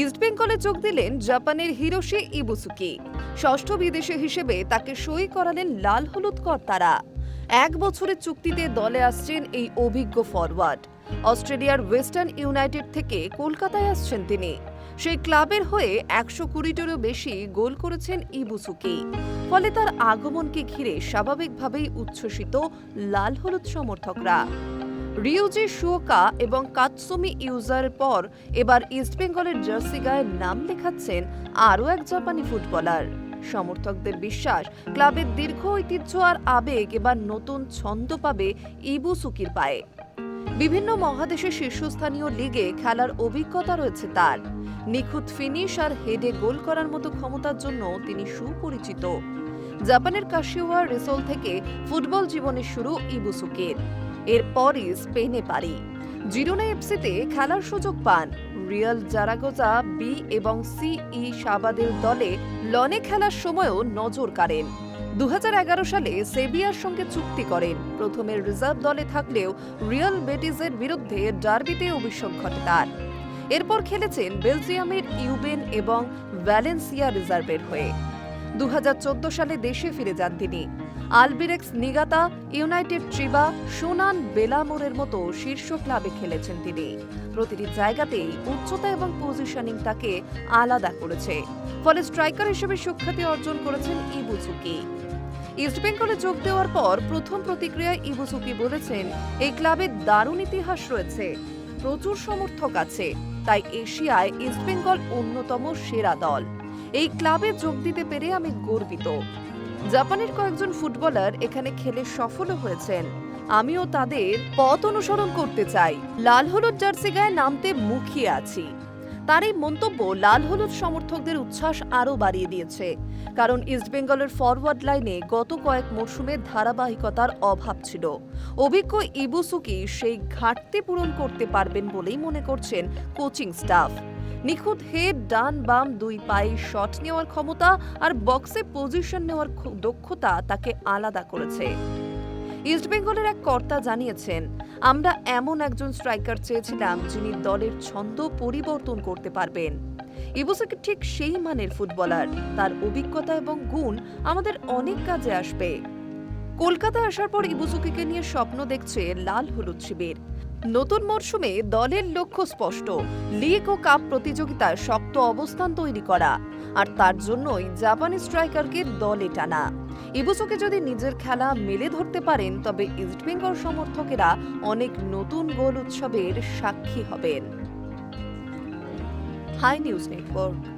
ইস্টবেঙ্গলে যোগ দিলেন জাপানের হিরোশি ইবুসুকি। ষষ্ঠ বিদেশি হিসেবে তাকে সই করালেন লাল হলুদ কর্তারা এক বছরের চুক্তিতে দলে আসছেন এই অভিজ্ঞ ফরওয়ার্ড অস্ট্রেলিয়ার ওয়েস্টার্ন ইউনাইটেড থেকে কলকাতায় আসছেন তিনি। সেই ক্লাবের হয়ে একশো কুড়িটিরও বেশি গোল করেছেন ইবুসুকি। ফলে তার আগমনকে ঘিরে স্বাভাবিকভাবেই উচ্ছ্বসিত লাল হলুদ সমর্থকরা। রিউজি শুয়োকা এবং কাতসুমি ইউজার পর এবার ইস্টবেঙ্গলের জার্সি গায়ে নাম লেখাচ্ছেন আরও এক জাপানি ফুটবলার। সমর্থকদের বিশ্বাস, ক্লাবের দীর্ঘ ঐতিহ্য আর আবেগ এবার নতুন ছন্দ পাবে ইবুসুকির পায়ে। বিভিন্ন মহাদেশের শীর্ষস্থানীয় লিগে খেলার অভিজ্ঞতা রয়েছে তার। নিখুঁত ফিনিশ আর হেডে গোল করার মতো ক্ষমতার জন্য তিনি সুপরিচিত। জাপানের কাশিওয়া রিসোল থেকে ফুটবল জীবনের শুরু ইবুসুকের এরপরই স্পেনে পারি। জিরোনা এফসিতে খেলার সুযোগ পান। রিয়াল জারাগোজা, বি এবং সিই সাবাদের দলে লনে খেলার সময়ও নজর কাড়েন। দু সালে সেবিয়ার সঙ্গে চুক্তি করেন। প্রথমে রিজার্ভ দলে থাকলেও রিয়াল বেটিসের বিরুদ্ধে ডার্বিতে অভিষেক ঘটে তার। এরপর খেলেছেন বেলজিয়ামের ইউবেন এবং ভ্যালেন্সিয়া রিজার্ভের হয়ে। দু হাজার চোদ্দ সালে দেশে ফিরে যান তিনি। আলবিরেক্স নিগাতা, ইউনাইটেড ট্রিবা, সুনান বেলামোরের মতো শীর্ষ ক্লাবে খেলেছেন তিনি। প্রতিটি জায়গাতেই উচ্চতা এবং পজিশনিং তাকে আলাদা করেছে। ফলে স্ট্রাইকার হিসেবে সুখ্যাতি অর্জন করেছেন ইবুসুকি ইস্টবেঙ্গলে যোগ দেওয়ার পর প্রথম প্রতিক্রিয়ায় ইবুসুকি বলেছেন, এই ক্লাবে দারুণ ইতিহাস রয়েছে, প্রচুর সমর্থক আছে, তাই এশিয়ায় ইস্টবেঙ্গল অন্যতম সেরা দল। এই ক্লাবে যোগ দিতে পেরে আমি গর্বিত। জাপানের কয়েকজন ফুটবলার এখানে খেলে সফলও হয়েছেন। আমিও তাদের পথ অনুসরণ করতে চাই। লাল হলুদ জার্সি গায়ে নামতে মুখিয়ে আছি। তার এই মন্তব্য লাল হলুদ সমর্থকদের উচ্ছ্বাস আরও বাড়িয়ে দিয়েছে। কারণ ইস্টবেঙ্গলের ফরওয়ার্ড লাইনে গত কয়েক মরশুমে ধারাবাহিকতার অভাব ছিল। অভিজ্ঞ ইবুসুকি সেই ঘাটতি পূরণ করতে পারবেন বলেই মনে করছেন কোচিং স্টাফ। নিখুঁত হেড, ডান, বাম দুই পায়ে শট নেওয়ার ক্ষমতা আর বক্সে পজিশন নেওয়ার দক্ষতা তাকে আলাদা করেছে। ইস্টবেঙ্গলের এক কর্তা জানিয়েছেন, আমরা এমন একজন স্ট্রাইকার চেয়েছিলাম যিনি দলের ছন্দ পরিবর্তন করতে পারবেন। ইবুসুকি ঠিক সেই মানের ফুটবলার। তার অভিজ্ঞতা এবং গুণ আমাদের অনেক কাজে আসবে। কলকাতা আসার পর ইবুসুকিকে নিয়ে স্বপ্ন দেখছে লাল হলুদ শিবির। নতুন মরশুমে দলের লক্ষ্য স্পষ্ট। লিগ ও কাপ প্রতিযোগিতায় শক্ত অবস্থান তৈরি করা। আর তার জন্যই জাপানি স্ট্রাইকারকে দলে টানা। ইবুসুকে যদি নিজের খেলা মেলে ধরতে পারেন, তবে ইস্টবেঙ্গল সমর্থকেরা অনেক নতুন গোল উৎসবের সাক্ষী হবেন। Hi news network.